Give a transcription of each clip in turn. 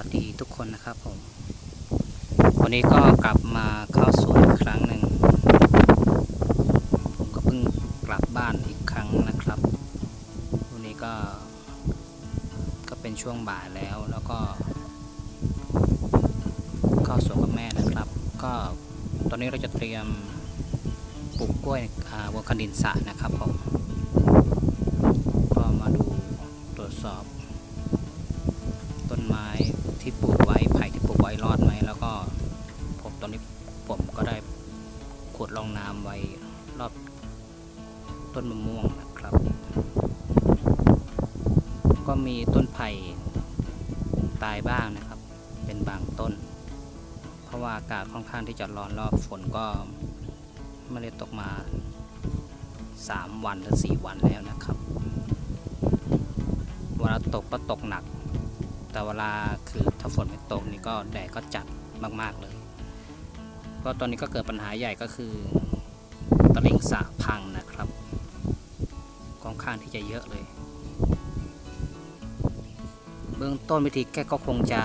วัสดีทุกคนนะครับผม วันนี้ก็กลับมาเข้าสวนอีกครั้งหนึ่ง ผมก็เพิ่งกลับบ้านอีกครั้งนะครับ วันนี้ก็ ก็เป็นช่วงบ่ายแล้ว แล้วก็ เข้าสวนกับแม่นะครับ ก็ตอนนี้เราจะเตรียมปลูกกล้วยอ่าบนคันดินสะนะครับผม ก็มาดูตรวจสอบต้นไม้ ไผ่ที่ปลูกไว้รอดไหมแล้วก็ผมตอนนี้ผมก็ได้ขุดรองน้ำไว้รอบต้นมะม่วงนะครับ ก็มีต้นไผ่ตายบ้างนะครับ เป็นบางต้น เพราะว่าอากาศค่อนข้างที่จะร้อนรอบฝนก็ไม่ได้ตกมา 3 วันหรือ 4 วันแล้วนะครับเวลาตกก็ตกหนัก แต่เวลาคือถ้าฝนไม่ตกนี่ก็แดดก็จัดมาก ๆเลย ก็ตอนนี้ก็เกิดปัญหาใหญ่ก็คือตะลิ่งสะพังนะครับค่อนข้างที่จะเยอะเลย เบื้องต้นวิธีแก้ก็คงจะ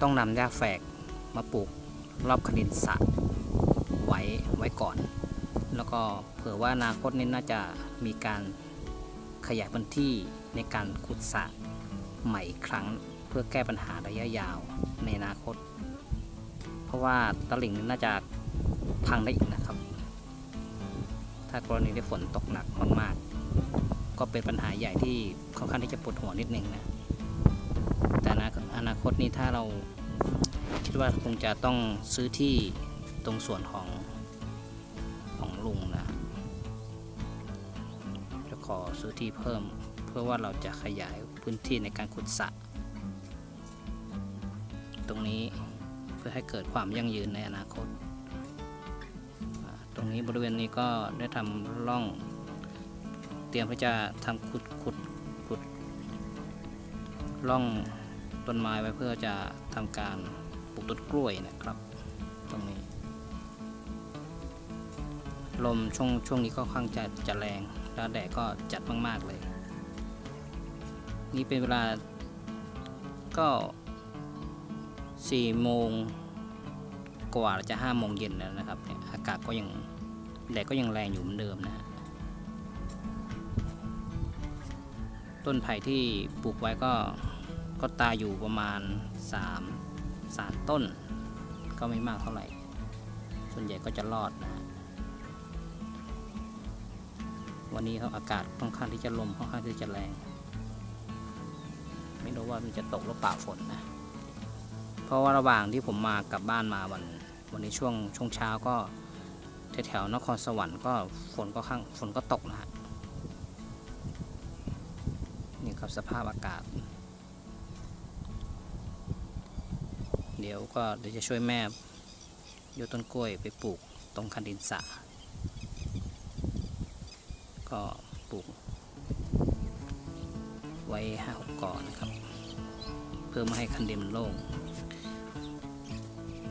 ต้องนำหญ้าแฝกมาปลูกรอบคณินสะไว้ไว้ก่อน แล้วก็เผื่อว่าอนาคตนี้น่าจะมีการขยายพื้นที่ในการขุดสระ ใหม่อีกครั้งเพื่อแก้ปัญหาระยะยาวในอนาคต เพราะว่าตลิ่งน่าจะพังได้อีกนะครับ ถ้ากรณีที่ฝนตกหนักมากๆ ก็เป็นปัญหาใหญ่ที่ค่อนข้างที่จะปวดหัวนิดนึงนะแต่อนาอนาคตนี้ถ้าเราคิดว่าคงจะต้องซื้อที่ตรงส่วนของของลุงนะจะขอซื้อที่เพิ่ม พื่อว่าเราจะขยายพื้นที่ในการขุดสระตรงนี้เพื่อให้เกิดความยั่งยืนในอนาคต ตรงนี้บริเวณนี้ก็ได้ทำร่อง เตรียมที่จะทำขุดขุดขุดร่องต้นไม้ไว้เพื่อจะทำการปลูกต้นกล้วยนะครับตรงนี้ ลมช่วงช่วงนี้ก็ค่อนข้างจะจะแรงแล้วแดดก็จัดมาก ๆ เลย นี่เป็นเวลาก็4โมงกว่าจะ5โมงเย็นแล้วนะครับอากาศก็ยังแดดก็ยังแรงอยู่เหมือนเดิมนะฮะต้นไผ่ที่ปลูกไว้ก็ก็ตายอยู่ประมาณ3 3ต้น ก็ไม่มากเท่าไหร่ ส่วนใหญ่ก็จะรอดนะวันนี้เขาอากาศค่อนข้างที่จะลมค่อนข้างที่จะแรง ไม่รู้ว่ามันจะตกหรือเปล่าฝนนะ เพราะว่าระหว่างที่ผมมากลับบ้านมาวันวันนี้ช่วงช่วงเช้าก็แถวๆนครสวรรค์ก็ฝนก็ข้างฝนก็ตกนะฮะนี่ครับสภาพอากาศ เดี๋ยวก็เดี๋ยวจะช่วยแม่ยกต้นกล้วยไปปลูกตรงคันดินสระก็ ไว้ห้าหกกอนะครับ เพื่อไม่ให้คันดินมันโล่ง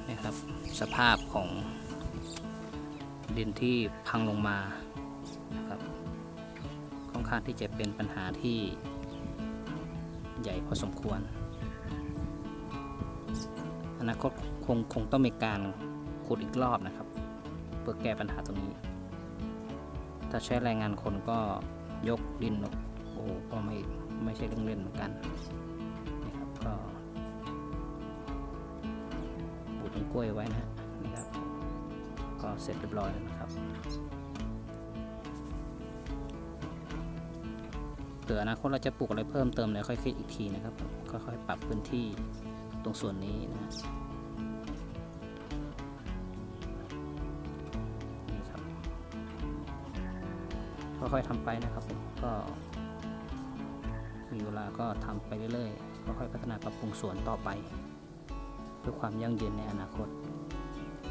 นะครับ สภาพของดินที่พังลงมานะครับค่อนข้างที่จะเป็นปัญหาที่ใหญ่พอสมควร อนาคตคงคงต้องมีการขุดอีกรอบนะครับ เพื่อแก้ปัญหาตรงนี้ ถ้าใช้แรงงานคนก็ยกดินโอ้โหก็ไม่ ไม่ใช่เรื่องเล่นเหมือนกันนะครับก็ปลูกต้นกล้วยไว้นะฮะครับ ก็เสร็จเรียบร้อยแล้วนะครับเผื่ออนาคตเราจะปลูกอะไรเพิ่มเติมเดี๋ยค่อยคิดอีกทีนะครับค่อยๆปรับพื้นที่ตรงส่วนนี้นะครับค่อยๆทำไปนะครับผมก็ มีเวลาก็ทำไปเรื่อยๆค่อยๆพัฒนาปรับปรุงสวนต่อไป เพื่อความยั่งยืนในอนาคต